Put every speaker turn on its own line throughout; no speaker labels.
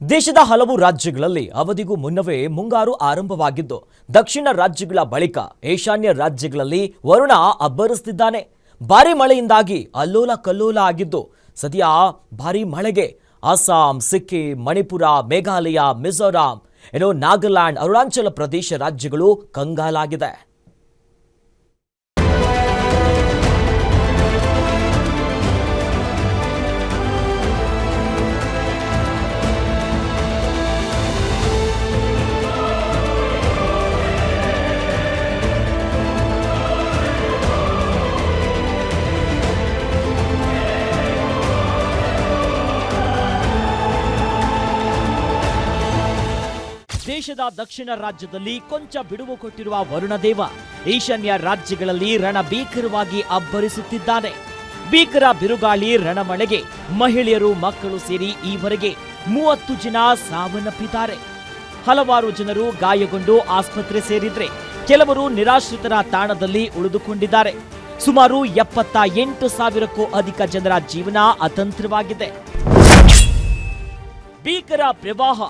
ದೇಶದ ಹಲವು ರಾಜ್ಯಗಳಲ್ಲಿ ಅವಧಿಗೂ ಮುನ್ನವೇ ಮುಂಗಾರು ಆರಂಭವಾಗಿದ್ದು, ದಕ್ಷಿಣ ರಾಜ್ಯಗಳ ಬಳಿಕ ಈಶಾನ್ಯ ರಾಜ್ಯಗಳಲ್ಲಿ ವರುಣ ಅಬ್ಬರಿಸುತ್ತಿದ್ದಾನೆ. ಭಾರಿ ಮಳೆಯಿಂದಾಗಿ ಅಲ್ಲೋಲ ಕಲ್ಲೋಲ ಆಗಿದ್ದು, ಸದ್ಯ ಭಾರಿ ಮಳೆಗೆ ಅಸ್ಸಾಂ, ಸಿಕ್ಕಿಂ, ಮಣಿಪುರ, ಮೇಘಾಲಯ, ಮಿಜೋರಾಂ, ಏನೋ ನಾಗಾಲ್ಯಾಂಡ್, ಅರುಣಾಚಲ ಪ್ರದೇಶ ರಾಜ್ಯಗಳು ಕಂಗಾಲಾಗಿದೆ. ದೇಶದ ದಕ್ಷಿಣ ರಾಜ್ಯದಲ್ಲಿ ಕೊಂಚ ಬಿಡುವು ಕೊಟ್ಟಿರುವ ವರುಣದೇವ ಈಶಾನ್ಯ ರಾಜ್ಯಗಳಲ್ಲಿ ರಣಭೀಕರವಾಗಿ ಅಬ್ಬರಿಸುತ್ತಿದ್ದಾನೆ. ಭೀಕರ ಬಿರುಗಾಳಿ ರಣಮಳೆಗೆ ಮಹಿಳೆಯರು ಮಕ್ಕಳು ಸೇರಿ ಈವರೆಗೆ ಮೂವತ್ತು ಜನ ಸಾವನ್ನಪ್ಪಿದ್ದಾರೆ. ಹಲವಾರು ಜನರು ಗಾಯಗೊಂಡು ಆಸ್ಪತ್ರೆ ಸೇರಿದ್ರೆ ಕೆಲವರು ನಿರಾಶ್ರಿತರ ತಾಣದಲ್ಲಿ ಉಳಿದುಕೊಂಡಿದ್ದಾರೆ. ಸುಮಾರು ಎಪ್ಪತ್ತ ಎಂಟು ಸಾವಿರಕ್ಕೂ ಅಧಿಕ ಜನರ ಜೀವನ ಅತಂತ್ರವಾಗಿದೆ. ಭೀಕರ ಪ್ರವಾಹ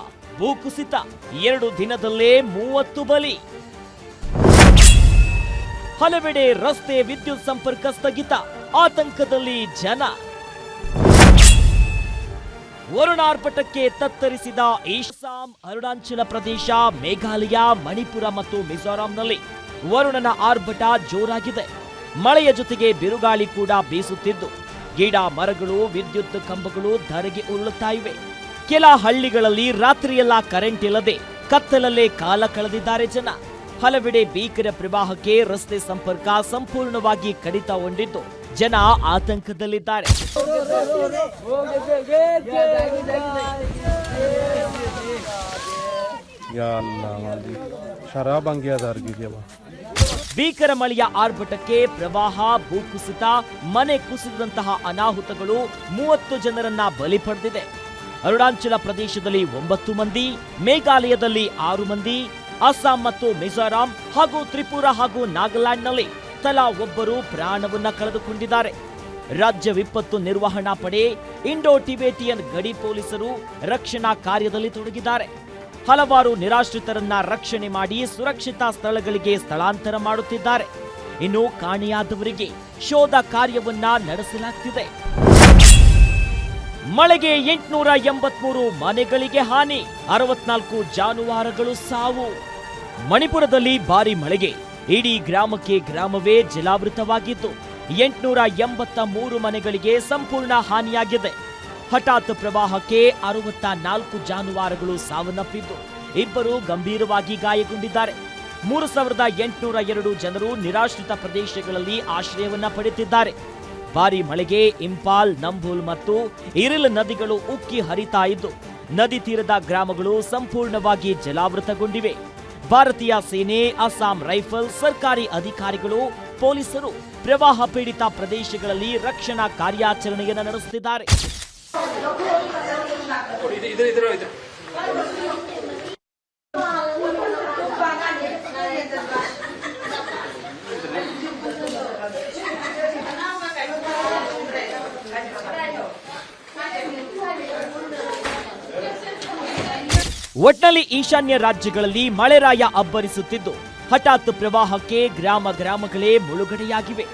ಭೂಕುಸಿತ. ಎರಡು ದಿನದಲ್ಲೇ ಮೂವತ್ತು ಬಲಿ. ಹಲವೆಡೆ ರಸ್ತೆ ವಿದ್ಯುತ್ ಸಂಪರ್ಕ ಸ್ಥಗಿತ. ಆತಂಕದಲ್ಲಿ ಜನ. ವರುಣಾರ್ಭಟಕ್ಕೆ ತತ್ತರಿಸಿದ ಈಶಾಂ ಅರುಣಾಚಲ ಪ್ರದೇಶ, ಮೇಘಾಲಯ, ಮಣಿಪುರ ಮತ್ತು ಮಿಜೋರಾಂನಲ್ಲಿ ವರುಣನ ಆರ್ಭಟ ಜೋರಾಗಿದೆ. ಮಳೆಯ ಜೊತೆಗೆ ಬಿರುಗಾಳಿ ಕೂಡ ಬೀಸುತ್ತಿದ್ದು. ಗಿಡ ಮರಗಳು, ವಿದ್ಯುತ್ ಕಂಬಗಳು ಧರೆಗೆ ಉರುಳುತ್ತಾ ಇವೆ. ಕೆಲ ಹಳ್ಳಿಗಳಲ್ಲಿ ರಾತ್ರಿಯೆಲ್ಲ ಕರೆಂಟ್ ಇಲ್ಲದೆ ಕತ್ತಲಲ್ಲೇ ಕಾಲ ಕಳೆದಿದ್ದಾರೆ ಜನ. ಹಲವೆಡೆ ಭೀಕರ ಪ್ರವಾಹಕ್ಕೆ ರಸ್ತೆ ಸಂಪರ್ಕ ಸಂಪೂರ್ಣವಾಗಿ ಕಡಿತಗೊಂಡಿದ್ದು ಜನ ಆತಂಕದಲ್ಲಿದ್ದಾರೆ. ಭೀಕರ ಮಳೆಯ ಆರ್ಭಟಕ್ಕೆ ಪ್ರವಾಹ, ಭೂಕುಸಿತ, ಮನೆ ಕುಸಿದಂತಹ ಅನಾಹುತಗಳು ಮೂವತ್ತು ಜನರನ್ನ ಬಲಿ ಪಡೆದಿದೆ. ಅರುಣಾಚಲ ಪ್ರದೇಶದಲ್ಲಿ ಒಂಬತ್ತು ಮಂದಿ, ಮೇಘಾಲಯದಲ್ಲಿ ಆರು ಮಂದಿ, ಅಸ್ಸಾಂ ಮತ್ತು ಮಿಜೋರಾಂ ಹಾಗೂ ತ್ರಿಪುರ ಹಾಗೂ ನಾಗಾಲ್ಯಾಂಡ್ನಲ್ಲಿ ತಲಾ ಒಬ್ಬರು ಪ್ರಾಣವನ್ನ ಕಳೆದುಕೊಂಡಿದ್ದಾರೆ. ರಾಜ್ಯ ವಿಪತ್ತು ನಿರ್ವಹಣಾ ಪಡೆ, ಇಂಡೋ ಟಿಬೇಟಿಯನ್ ಗಡಿ ಪೊಲೀಸರು ರಕ್ಷಣಾ ಕಾರ್ಯದಲ್ಲಿ ತೊಡಗಿದ್ದಾರೆ. ಹಲವಾರು ನಿರಾಶ್ರಿತರನ್ನ ರಕ್ಷಣೆ ಮಾಡಿ ಸುರಕ್ಷಿತ ಸ್ಥಳಗಳಿಗೆ ಸ್ಥಳಾಂತರ ಮಾಡುತ್ತಿದ್ದಾರೆ. ಇನ್ನು ಕಾಣೆಯಾದವರಿಗೆ ಶೋಧ ಕಾರ್ಯವನ್ನ ನಡೆಸಲಾಗ್ತಿದೆ. ಮಳೆಗೆ ಎಂಟುನೂರ ಎಂಬತ್ಮೂರು ಮನೆಗಳಿಗೆ ಹಾನಿ, ಅರವತ್ನಾಲ್ಕು ಜಾನುವಾರುಗಳು ಸಾವು. ಮಣಿಪುರದಲ್ಲಿ ಭಾರಿ ಮಳೆಗೆ, ಇಡೀ ಗ್ರಾಮಕ್ಕೆ ಗ್ರಾಮವೇ ಜಲಾವೃತವಾಗಿದ್ದು, ಎಂಟುನೂರ ಎಂಬತ್ತ ಮೂರು ಮನೆಗಳಿಗೆ ಸಂಪೂರ್ಣ ಹಾನಿಯಾಗಿದೆ. ಹಠಾತ್ ಪ್ರವಾಹಕ್ಕೆ ಅರವತ್ತ ನಾಲ್ಕು ಜಾನುವಾರುಗಳು ಸಾವನ್ನಪ್ಪಿದ್ದು, ಇಬ್ಬರು ಗಂಭೀರವಾಗಿ ಗಾಯಗೊಂಡಿದ್ದಾರೆ. ಮೂರು ಸಾವಿರದ ಎಂಟುನೂರ ಎರಡು ಜನರು ನಿರಾಶ್ರಿತ ಪ್ರದೇಶಗಳಲ್ಲಿ ಆಶ್ರಯವನ್ನ ಪಡೆದಿದ್ದಾರೆ. ಭಾರಿ ಮಳೆಗೆ ಇಂಪಾಲ್, ನಂಬೂಲ್ ಮತ್ತು ಇರಿಲ್ ನದಿಗಳು ಉಕ್ಕಿ ಹರಿತಾ ಇದ್ದು, ನದಿ ತೀರದ ಗ್ರಾಮಗಳು ಸಂಪೂರ್ಣವಾಗಿ ಜಲಾವೃತಗೊಂಡಿವೆ. ಭಾರತೀಯ ಸೇನೆ, ಅಸ್ಸಾಂ ರೈಫಲ್, ಸರ್ಕಾರಿ ಅಧಿಕಾರಿಗಳು, ಪೊಲೀಸರು ಪ್ರವಾಹ ಪೀಡಿತ ಪ್ರದೇಶಗಳಲ್ಲಿ ರಕ್ಷಣಾ ಕಾರ್ಯಾಚರಣೆಯನ್ನು ನಡೆಸುತ್ತಿದ್ದಾರೆ. ಒಟ್ನಲ್ಲಿ ಈಶಾನ್ಯ ರಾಜ್ಯಗಳಲ್ಲಿ ಮಳೆರಾಯ ಅಬ್ಬರಿಸುತ್ತಿದ್ದು, ಹಠಾತ್ ಪ್ರವಾಹಕ್ಕೆ ಗ್ರಾಮ ಗ್ರಾಮಗಳೇ ಮುಳುಗಡೆಯಾಗಿವೆ.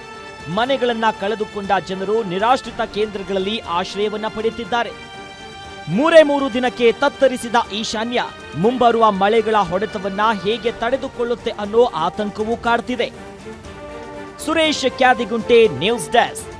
ಮನೆಗಳನ್ನ ಕಳೆದುಕೊಂಡ ಜನರು ನಿರಾಶ್ರಿತ ಕೇಂದ್ರಗಳಲ್ಲಿ ಆಶ್ರಯವನ್ನ ಪಡೆಯುತ್ತಿದ್ದಾರೆ. ಮೂರೇ ಮೂರು ದಿನಕ್ಕೆ ತತ್ತರಿಸಿದ ಈಶಾನ್ಯ, ಮುಂಬರುವ ಮಳೆಗಳ ಹೊಡೆತವನ್ನ ಹೇಗೆ ತಡೆದುಕೊಳ್ಳುತ್ತೆ ಅನ್ನೋ ಆತಂಕವೂ ಕಾಡ್ತಿದೆ. Suresh Kyadigunte news desk.